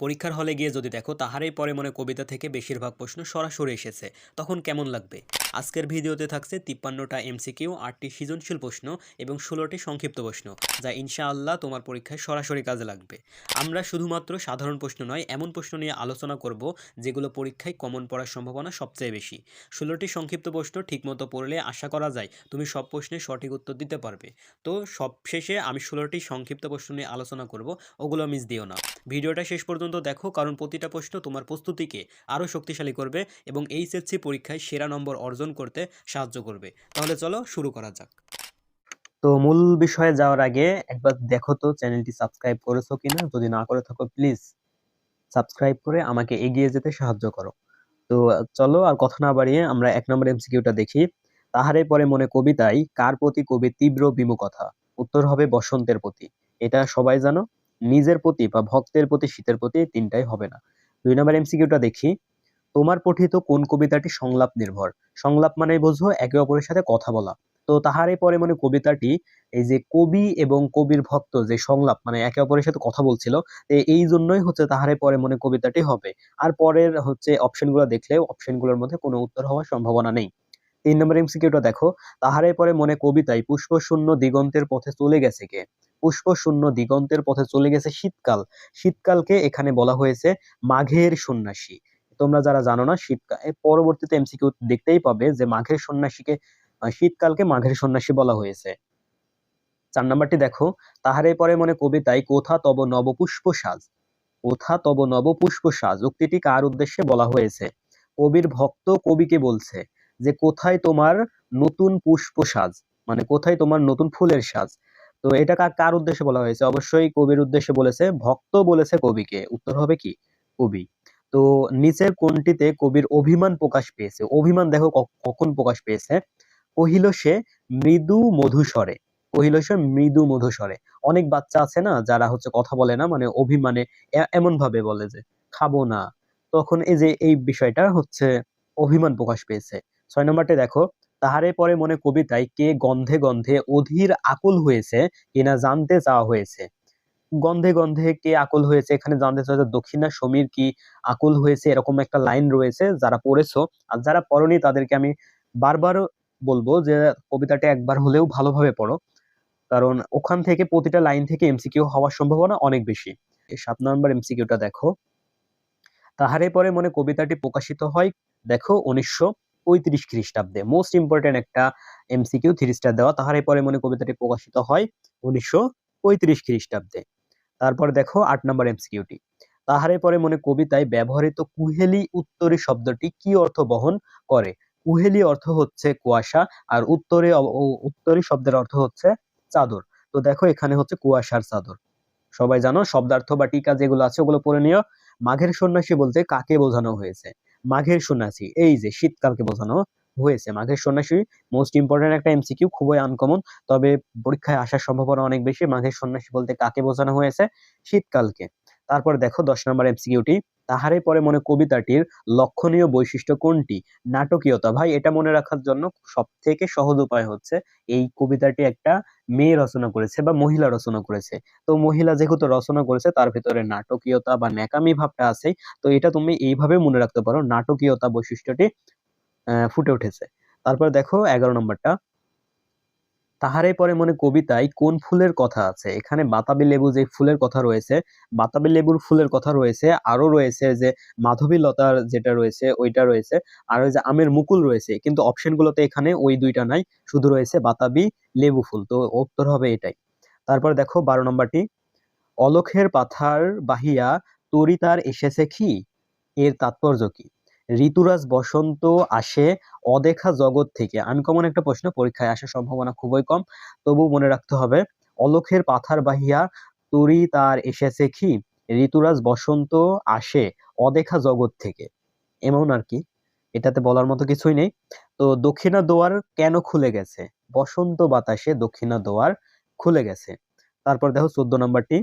পরীক্ষার হলে গিয়ে যদি দেখো তাহারই পরে মনে কবিতা থেকে বেশিরভাগ প্রশ্ন সরাসরি এসেছে, তখন কেমন লাগবে? আজকের ভিডিওতে থাকছে তিপ্পান্নটা এমসিকিউ আটটি সৃজনশীল প্রশ্ন এবং ষোলোটি সংক্ষিপ্ত প্রশ্ন, যা ইনশাআল্লাহ তোমার পরীক্ষায় সরাসরি কাজে লাগবে। আমরা শুধুমাত্র সাধারণ প্রশ্ন নয়, এমন প্রশ্ন নিয়ে আলোচনা করব যেগুলো পরীক্ষায় কমন পড়ার সম্ভাবনা সবচেয়ে বেশি। ষোলোটি সংক্ষিপ্ত প্রশ্ন ঠিকমতো পড়লে আশা করা যায় তুমি সব প্রশ্নের সঠিক উত্তর দিতে পারবে। তো সবশেষে আমি ষোলোটি সংক্ষিপ্ত প্রশ্ন নিয়ে আলোচনা করব, ওগুলো মিস দিও না। ভিডিওটা শেষ পর্যন্ত দেখো, কারণ প্রতিটা প্রশ্ন তোমার প্রস্তুতিকে আরও শক্তিশালী করবে এবং এইচএসসি পরীক্ষায় সেরা নম্বর অর্জন করতে সাহায্য করবে। তাহলে চলো শুরু করা যাক। তো মূল বিষয়ে যাওয়ার আগে একবার দেখো তো চ্যানেলটি সাবস্ক্রাইব করেছ কিনা। যদি না করে থাকো, প্লিজ সাবস্ক্রাইব করে আমাকে এগিয়ে যেতে সাহায্য করো। তো চলো আর কথা না বাড়িয়ে আমরা এক নম্বর এমসিকিউটা দেখি। তাহারে পরে মনে কবিতায়, কার প্রতি কবি তীব্র বিমুখতা? উত্তর হবে বসন্তের প্রতি। এটা সবাই জানো? নিজের প্রতি বা ভক্তের প্রতি, শীতের প্রতি তিনটাই হবে না। দুই নম্বর এমসিকিউটা দেখি। তোমার পঠিত কোন কবিতাটি সংলাপ নির্ভর? সংলাপ মানে বোঝো একে অপরের সাথে কথা বলা। তো তাহারে পরে মানে কবিতাটি, এই যে কবি এবং কবির ভক্ত যে সংলাপ মানে একে অপরের সাথে কথা বলছিল এই জন্যই হচ্ছে তাহারে পরে মনে কবিতাটি হবে। আর পরের হচ্ছে অপশনগুলো দেখলে অপশনগুলোর মধ্যে কোনো উত্তর হওয়ার সম্ভাবনা নেই। তিন নম্বর এমসিকিউটা দেখো। তাহারে পরে মনে কবিতায় পুষ্প শূন্য দিগন্তের পথে চলে গেছে কে? পুষ্প শূন্য দিগন্তের পথে চলে গেছে শীতকাল। শীতকালকে এখানে বলা হয়েছে মাঘের সন্ন্যাসী। তোমরা যারা জানো না শীতকাল পরবর্তীতে এমসিকিউ দেখতেই পাবে যে মাঘের সন্ন্যাসীকে শীতকালকে মাঘের সন্ন্যাসী বলা হয়েছে। চার নাম্বারটি দেখো, তাহারে পরে মনে কবিতায় কোথা তব নবপুষ্প সাজ? কোথা তব নবপুষ্প সাজ? উক্তিটি কার উদ্দেশ্যে বলা হয়েছে? কবির ভক্ত কবিকে বলছে। যে কোথায় তোমার নতুন পুষ্প সাজ মানে কোথায় তোমার নতুন ফুলের সাজ। তো এটা কার উদ্দেশ্যে বলা হয়েছে? অবশ্যই কবির উদ্দেশ্যে বলেছে, ভক্ত বলেছে কবিকে। উত্তর হবে কি? কবি। তো নিচের কোনটিতে কবির অভিমান প্রকাশ পেয়েছে। অভিমান দেখো কখন প্রকাশ পেয়েছে? কহিল সে মৃদু মধুস্বরে। কহিল সে মৃদু মধুস্বরে। অনেক বাচ্চা আছে না, যারা হচ্ছে কথা বলে না মানে অভিমানে এমন ভাবে বলে যে, খাব না। তখন এই যে, এই বিষয়টা হচ্ছে অভিমান প্রকাশ পেয়েছে। ছয় নম্বরটা দেখো, তাহারে পরে মনে কবিতায় কে গন্ধে গন্ধে অধীর আকুল হয়েছে কিনা জানতে চাওয়া হয়েছে। গন্ধে গন্ধে কে আকুল হয়েছে, এখানে জানতে চাওয়া দক্ষিণা সমীর কি আকুল হয়েছে, এরকম একটা লাইন রয়েছে যারা পড়েছো। আর যারা পড়নি তাদেরকে আমি বারবার বলব যে কবিতাটা একবার হলেও ভালোভাবে পড়ো। কারণ ওখান থেকে প্রতিটা লাইন থেকে এমসিকিউ হওয়ার সম্ভাবনা অনেক বেশি। সাত নম্বর এমসিকিউটা দেখো। তাহারে পরে মনে কবিতাটি প্রকাশিত হয়, দেখো উনিশশো পঁয়ত্রিশ খ্রিস্টাব্দে। মোস্ট ইম্পর্টেন্ট একটা এমসিকিউ থ্রি স্টার দেওয়া, তাহারে পরে মনে কবিতাটি প্রকাশিত হয় উনিশশো পঁয়ত্রিশ খ্রিস্টাব্দে। তারপর দেখো আট নম্বর এমসিকিউটি তাহারে পরে মনে কবিতায় ব্যবহৃত কুহেলি উত্তরী শব্দটি কি অর্থ বহন করে? কুহেলি অর্থ হচ্ছে কুয়াশা আর উত্তরে উত্তরী শব্দের অর্থ হচ্ছে চাদর। তো দেখো এখানে হচ্ছে কুয়াশার চাদর। সবাই জানো শব্দার্থ বা টিকা যেগুলো আছে ওগুলো পড়ে নিও। মাঘের সন্ন্যাসী বলতে কাকে বোঝানো হয়েছে? মাঘের সন্ন্যাসী। এই যে শীতকালকে বোঝানো হয়েছে, মাঘের সন্ন্যাসী মোস্ট ইম্পর্টেন্ট একটা এমসিকিউ খুবই আনকমন তবে পরীক্ষায় আসার সম্ভাবনা অনেক বেশি। মাঘের সন্ন্যাসী বলতে কাকে বোঝানো হয়েছে? শীতকালকে। তারপর দেখো দশ নম্বর এমসিকিউটি তাহারে পরে মনে কবিতাটির লক্ষণীয় বৈশিষ্ট্য কোনটি? নাটকীয়তা। ভাই, এটা মনে রাখার জন্য সব থেকে সহজ উপায় হচ্ছে এই কবিতাটি একটা মেয়ে রচনা করেছে বা মহিলা রচনা করেছে। তো মহিলা যেহেতু রচনা করেছে, তার ভিতরে নাটকীয়তা বা ন্যাকামি ভাবটা আছে। তো এটা তুমি এইভাবে মনে রাখতে পারো, নাটকীয়তা বৈশিষ্ট্যটি ফুটে উঠেছে। তারপর দেখো এগারো নম্বরটা। তাহারে পরে মনে কবিতায় কোন ফুলের কথা আছে? এখানে বাতাবি লেবু যে ফুলের কথা রয়েছে, বাতাবি লেবুর ফুলের কথা রয়েছে আরও রয়েছে যে মাধবী লতার যেটা রয়েছে, ওইটা রয়েছে, আর ওই যে আমের মুকুল রয়েছে, কিন্তু অপশনগুলোতে এখানে ওই দুইটা নাই, শুধু রয়েছে বাতাবি লেবু ফুল। তো উত্তর হবে এটাই। তারপর দেখো বারো নম্বরটি, অলখের পাথার বাহিয়া তরিতার এসেছে কি? এর তাৎপর্য কি? ঋতুরাজ বসন্ত আসে অদেখা জগৎ থেকে। আনকমন একটা প্রশ্ন, পরীক্ষায় আসার সম্ভাবনা খুবই কম, তবু মনে রাখতে হবে, অলখের পাথার বাহিয়া তরি তার এসেছে কি? ঋতুরাজ বসন্ত আসে অদেখা জগৎ থেকে। এমন আর কি, এটাতে বলার মতো কিছুই নেই। তো দক্ষিণা দোয়ার কেন খুলে গেছে? বসন্ত বাতাসে দক্ষিণা দোয়ার খুলে গেছে। তারপর দেখো চোদ্দ নম্বরটি,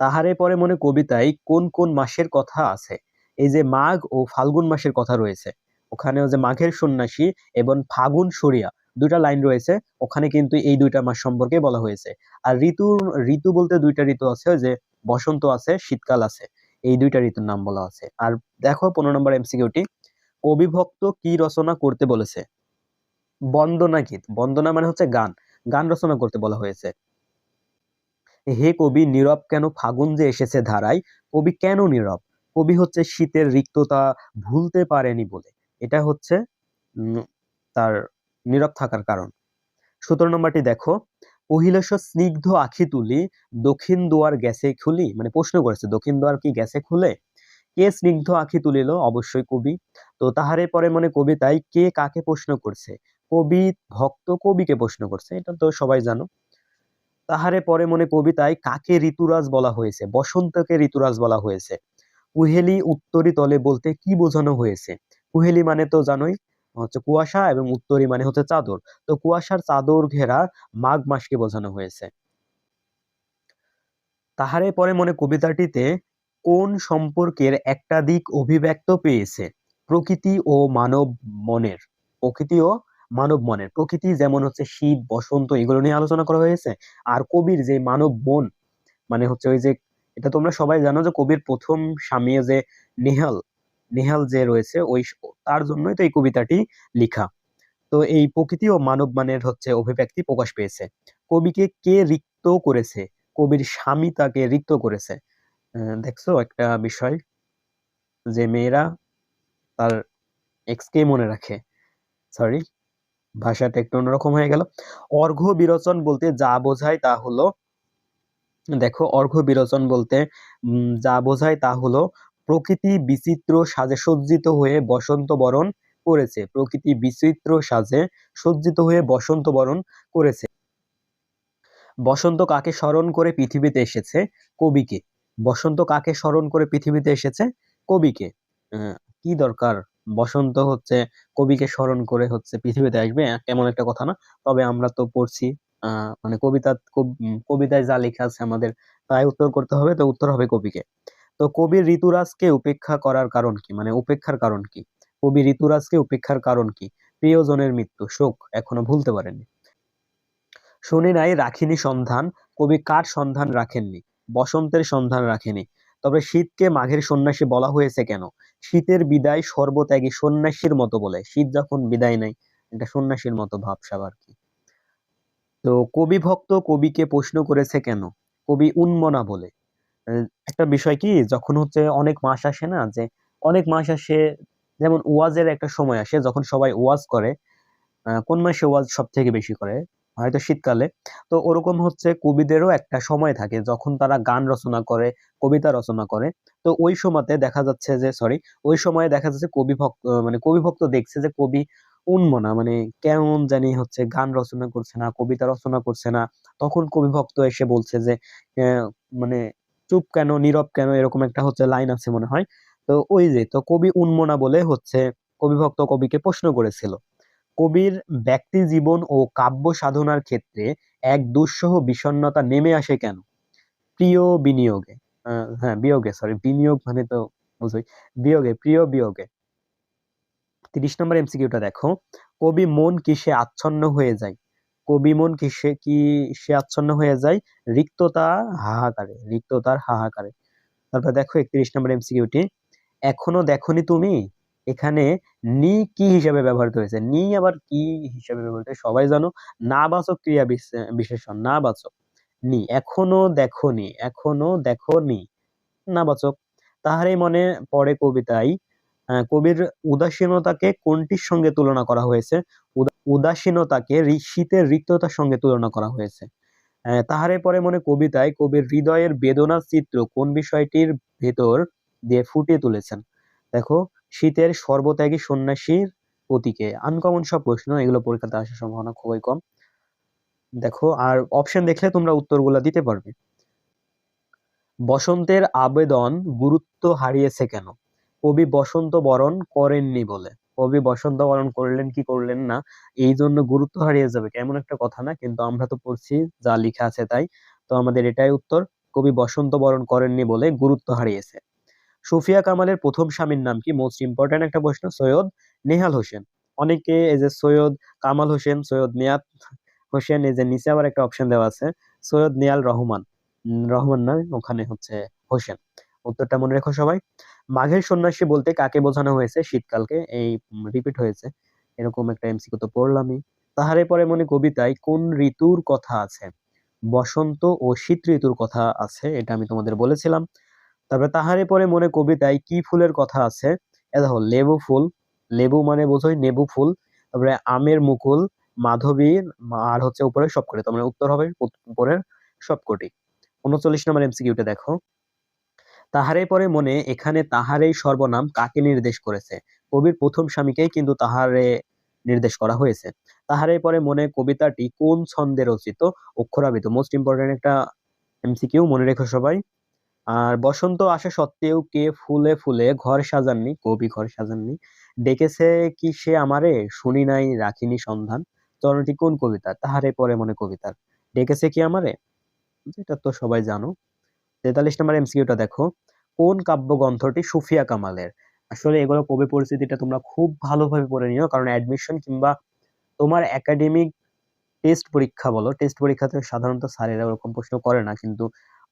তাহারে পরে মনে কবিতায় কোন কোন মাসের কথা আছে? এই যে মাঘ ও ফাল্গুন মাসের কথা রয়েছে, ওখানেও যে মাঘের সন্ন্যাসী এবং ফাগুন সরিয়া দুইটা লাইন রয়েছে, ওখানে কিন্তু এই দুইটা মাস সম্পর্কে বলা হয়েছে। আর ঋতু ঋতু বলতে দুইটা ঋতু আছে যে বসন্ত আছে, শীতকাল আছে, এই দুইটা ঋতুর নাম বলা আছে। আর দেখো পনেরো নম্বর এমসিকিউটি কবিভক্ত কি রচনা করতে বলেছে? বন্দনা গীত, বন্দনা মানে হচ্ছে গান গান রচনা করতে বলা হয়েছে। হে কবি, নীরব কেন ফাগুন যে এসেছে ধারায়, কবি কেন নীরব? কবি হচ্ছে শীতের রিক্ততা ভুলতে পারেনি বলে। এটা হচ্ছে তার নীরব থাকার কারণ। সতেরো নম্বরটি দেখো। পহিলেশ স্নিগ্ধ আখি তুলি, দক্ষিণ দুয়ার গ্যাসে খুলি মানে প্রশ্ন করেছে, দক্ষিণ দুয়ার কি গ্যাসে খুলে? কে স্নিগ্ধ আখি তুলিল? অবশ্যই কবি। তো তাহারে পরে মনে কবিতায় কে কাকে প্রশ্ন করছে? কবি, ভক্ত, কবিকে প্রশ্ন করছে, এটা তো সবাই জানো। তাহারে পরে মনে কবিতায় কাকে ঋতুরাজ বলা হয়েছে? বসন্তকে ঋতুরাজ বলা হয়েছে। কুহেলি উত্তরি তলে বলতে কি বোঝানো হয়েছে? কুহেলি মানে তো জানোই, হচ্ছে কুয়াশা এবং উত্তরি মানে হচ্ছে চাদর। তো কুয়াশার চাদর ঘেরা মাঘ মাসকে বোঝানো হয়েছে। তাহারে পরে মনে কবিতাটিতে কোন সম্পর্কের একটা দিক অভিব্যক্ত পেয়েছে? প্রকৃতি ও মানব মনের, প্রকৃতি ও মানব মনের, প্রকৃতি যেমন হচ্ছে শীত বসন্ত, এগুলো নিয়ে আলোচনা করা হয়েছে। আর কবির যে মানব মন মানে হচ্ছে ওই যে এটা তোমরা সবাই জানো যে কবির প্রথম স্বামী যে নেহাল নেহাল যে রয়েছে, ওই তার জন্যই তো এই কবিতাটি লিখা। তো এই প্রকৃতি ও মানব মানের হচ্ছে অভিব্যক্তি প্রকাশ পেয়েছে। কবিকে কে রিক্ত করেছে? কবির স্বামী তাকে রিক্ত করেছে। দেখছ একটা বিষয় যে মেয়েরা তার এক্সকে মনে রাখে। সরি ভাষাটা একটু অন্যরকম হয়ে গেল। অর্ঘ্য বিরোচন বলতে যা বোঝায় তা হলো দেখো, অর্ঘ্য বিরোচন বলতে যা বোঝায় তা হলো, প্রকৃতি বিচিত্র সাজে সজ্জিত হয়ে বসন্ত বরণ করেছে। প্রকৃতি বিচিত্র সাজে সজ্জিত হয়ে বসন্ত বরণ করেছে। বসন্ত কাকে স্মরণ করে পৃথিবীতে এসেছে? কবিকে। বসন্ত কাকে স্মরণ করে পৃথিবীতে এসেছে? কবিকে। কি দরকার? বসন্ত হচ্ছে, কবিকে স্মরণ করে হচ্ছে পৃথিবীতে আসবে এমন একটা কথা না। তবে আমরা তো পড়ছি। মানে কবিতা কবিতায় যা লেখা আছে আমাদের তাই উত্তর করতে হবে, তো উত্তর হবে কবিকে। তো কবি ঋতুরাজকে উপেক্ষা করার কারণ কি? মানে উপেক্ষার কারণ কি? কবি ঋতুরাজকে উপেক্ষার কারণ কি? প্রিয়জনের মৃত্যু, শোক, এখনও ভুলতে পারেননি। শুনি নাই, রাখিনি সন্ধান, কবি কার সন্ধান রাখেননি? বসন্তের সন্ধান রাখেনি। তবে শীতকে মাঘের সন্ন্যাসী বলা হয়েছে কেন? শীতের বিদায় সর্বত্যাগী সন্ন্যাসীর মতো বলে। শীত যখন বিদায় নেয়, এটা সন্ন্যাসীর মতো ভাবসাব আর কি? তো কবি ভক্ত কবিকে প্রশ্ন করেছে কেন? কবি উন্মনা বলে। একটা বিষয় কি, যখন হচ্ছে অনেক মাস আসে না, যে অনেক মাস আসে, যেমন ওয়াজের একটা সময় আসে, যখন সবাই ওয়াজ করে কোন মাসে ওয়াজ সব থেকে বেশি করে? হয়তো শীতকালে। তো ওরকম হচ্ছে কবিদেরও একটা সময় থাকে, যখন তারা গান রচনা করে, কবিতা রচনা করে। তো ওই সময়তে দেখা যাচ্ছে যে সরি ওই সময়ে দেখা যাচ্ছে কবি ভক্ত মানে কবি ভক্ত দেখছে যে, কবি উন্মনা মানে কেমন জানি হচ্ছে গান রচনা করছে না, কবিতা রচনা করছে না। তখন কবি ভক্ত এসে বলছে যে মানে চুপ কেন, নীরব কেন? এরকম একটা হচ্ছে লাইন আছে মনে হয়। তো ওই যে, তো কবি উন্মনা বলে হচ্ছে কবি ভক্ত কবিকে প্রশ্ন করেছিল, কবির ব্যক্তি জীবন ও কাব্য সাধনার ক্ষেত্রে এক দুঃসহ বিষণ্ণতা নেমে আসে কেন? প্রিয় বিনিয়োগে হ্যাঁ বিয়োগে সরি বিনিয়োগ মানে তো বুঝোই, বিয়োগে, প্রিয় বিয়োগে। তিরিশ নম্বর এমসিকিউটা দেখো। কবি মন কিসে আচ্ছন্ন হয়ে যায়? কবি মন কিসে কিসে আচ্ছন্ন হয়ে যায়? রিক্ততা হাহাকারে, রিক্ততার হাহাকারে। তারপর দেখো একত্রিশ নম্বর এমসিকিউটি এখনও দেখনি তুমি? এখানে নি কি হিসাবে ব্যবহৃত হয়েছে? নি আবার কি হিসাবে ব্যবহৃত? সবাই জানো না বাচক ক্রিয়া বিশে- না বাচক নি, এখনও দেখনি এখনও দেখনি। না বাচক তাহারই মনে পড়ে কবিতায় কবির উদাসীনতাকে কোনটির সঙ্গে তুলনা করা হয়েছে? উদাসীনতাকে শীতের রিক্ততার সঙ্গে তুলনা করা হয়েছে। তাহারে পরে মনে কবিতায় কবির হৃদয়ের বেদনার চিত্র কোন বিষয়টির ভেতর দিয়ে ফুটিয়ে তুলেছেন? দেখো, শীতের সর্বত্যাগী সন্ন্যাসীর প্রতীকে। আনকমন সব প্রশ্ন, এগুলো পরীক্ষাতে আসার সম্ভাবনা খুবই কম। দেখো, আর অপশন দেখলে তোমরা উত্তরগুলো দিতে পারবে। বসন্তের আবেদন গুরুত্ব হারিয়েছে কেন? কবি বসন্ত বরণ করেননি বলে। কবি বসন্ত বরণ করলেন কি করলেন না, এই জন্য গুরুত্ব হারিয়ে যাবে। কেমন একটা কথা না? কিন্তু আমরা তো পড়ছি, যা লেখা আছে তাই। তো আমাদের এটাই উত্তর, কবি বসন্ত বরণ করেননি বলে গুরুত্ব হারিয়েছে। সুফিয়া কামালের প্রথম স্বামীর নাম কি? মোস্ট ইম্পর্ট্যান্ট একটা প্রশ্ন, সৈয়দ নেহাল হোসেন। অনেকে এই যে সৈয়দ কামাল হোসেন, সৈয়দ নিয়াত হোসেন, এই যে নিচে আবার একটা অপশন দেওয়া আছে, সৈয়দ নিয়াল রহমান। রহমান নয় ওখানে হচ্ছে হোসেন। উত্তরটা মনে রেখো সবাই। মাঘের সন্ন্যাসী বলতে কাকে বোঝানো হয়েছে? শীতকালকে। এই রিপিট হয়েছে। এরকম একটা এমসিকিউ তো পড়লামই তাহারে পরে মনে কবিতায় কোন ঋতুর কথা আছে? বসন্ত ও শীত ঋতুর কথা আছে, এটা আমি তোমাদের বলেছিলাম। তারপরে তাহারে পরে মনে কবিতায় কি ফুলের কথা আছে? এ দেখো, লেবু ফুল। লেবু মানে বোঝোই নেবু ফুল। তারপরে আমের মুকুল, মাধবী আর হচ্ছে উপরে সবকটি। তার মানে উত্তর হবে উপরের সবকটি। উনচল্লিশ নম্বর এমসিকিউটা দেখো। তাহারে পরে মনে এখানে তাহারেই সর্বনাম কাকে নির্দেশ করেছে? কবির প্রথম স্বামীকেই কিন্তু তাহারে নির্দেশ করা হয়েছে। তাহারে পরে মনে কবিতাটি কোন ছন্দে রচিত? অক্ষরাবৃত। মোস্ট ইম্পর্টেন্ট একটা এমসিকিউ মনে রেখো সবাই। আর বসন্ত আসা সত্ত্বেও কে ফুলে ফুলে ঘর সাজাননি? কবি ঘর সাজাননি। ডেকেছে কি সে আমারে? শুনি নাই, রাখিনি সন্ধান। চরণটি কোন কবিতা তাহারে পরে মনে কবিতার। ডেকেছে কি আমারে? এটা তো সবাই জানো। তেতাল্লিশ নম্বর এমসিকিউটা দেখো। কোন কাব্যগ্রন্থটি সুফিয়া কামালের? আসলে এগুলো কবি পরিস্থিতিটা তোমরা খুব ভালোভাবে পড়ে নিও, কারণ অ্যাডমিশন কিংবা তোমার একাডেমিক টেস্ট পরীক্ষা বলো টেস্ট পরীক্ষাতে সাধারণত স্যারেরা ওরকম প্রশ্ন করে না, কিন্তু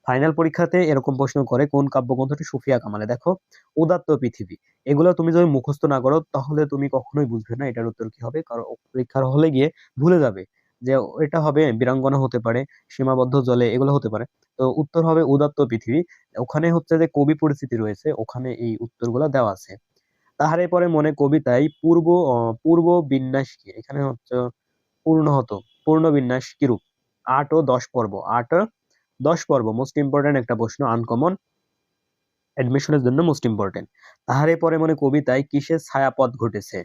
ফাইনাল পরীক্ষাতে এরকম প্রশ্ন করে কোন কাব্যগ্রন্থটি সুফিয়া কামালে দেখো, উদাত্ত পৃথিবী। এগুলো তুমি যদি মুখস্থ না করো, তাহলে তুমি কখনোই বুঝবে না এটার উত্তর কি হবে, কারণ পরীক্ষার হলে গিয়ে ভুলে যাবে। যে এটা হবে বীরাঙ্গনা হতে পারে, সীমাবদ্ধ জলে এগুলো হতে পারে। তো উত্তর হবে উদাত্ত পৃথিবী। ওখানে হচ্ছে যে কবি পরিস্থিতি রয়েছে, ওখানে এই উত্তরগুলো দেওয়া আছে। তাহারে পরে মনে কবিতায় পূর্ব পূর্ব বিন্যাস কি? এখানে হচ্ছে পূর্ণ হতো, পূর্ণ বিন্যাস কিরূপ? আট ও দশ পর্ব। আট দশ পর্ব মোস্ট ইম্পর্টেন্ট একটা প্রশ্ন আনকমন অ্যাডমিশনের জন্য মোস্ট ইম্পর্টেন্ট তাহারে পরে মনে কবিতায় কিসের ছায়াপথ ঘটেছে?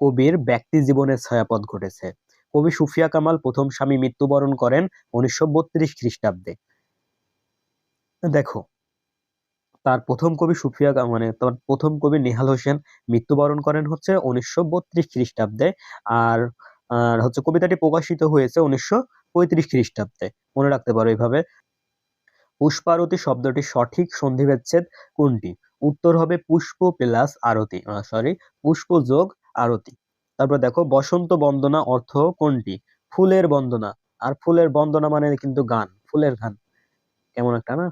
কবির ব্যক্তি জীবনের ছায়াপথ ঘটেছে। কবি সুফিয়া কামাল প্রথম স্বামী মৃত্যুবরণ করেন উনিশশো বত্রিশ খ্রিস্টাব্দে। দেখো, তার প্রথম কবি সুফিয়া মানে তার প্রথম কবি নেহাল হোসেন মৃত্যুবরণ করেন হচ্ছে উনিশশো বত্রিশ খ্রিস্টাব্দে আর আর হচ্ছে কবিতাটি প্রকাশিত হয়েছে উনিশশো পঁয়ত্রিশ খ্রিস্টাব্দে। মনে রাখতে পারো এইভাবে। পুষ্পারতি শব্দটি সঠিক সন্ধিবেচ্ছেদ কোনটি? উত্তর হবে পুষ্প প্লাস আরতি সরি পুষ্প যোগ আরতি। তারপর দেখো, বসন্ত বন্দনা অর্থ কোনটি? ফুলের বন্দনা। আর ফুলের বন্দনা মানে কিন্তু গান, ফুলের গান। কেমন একটা না?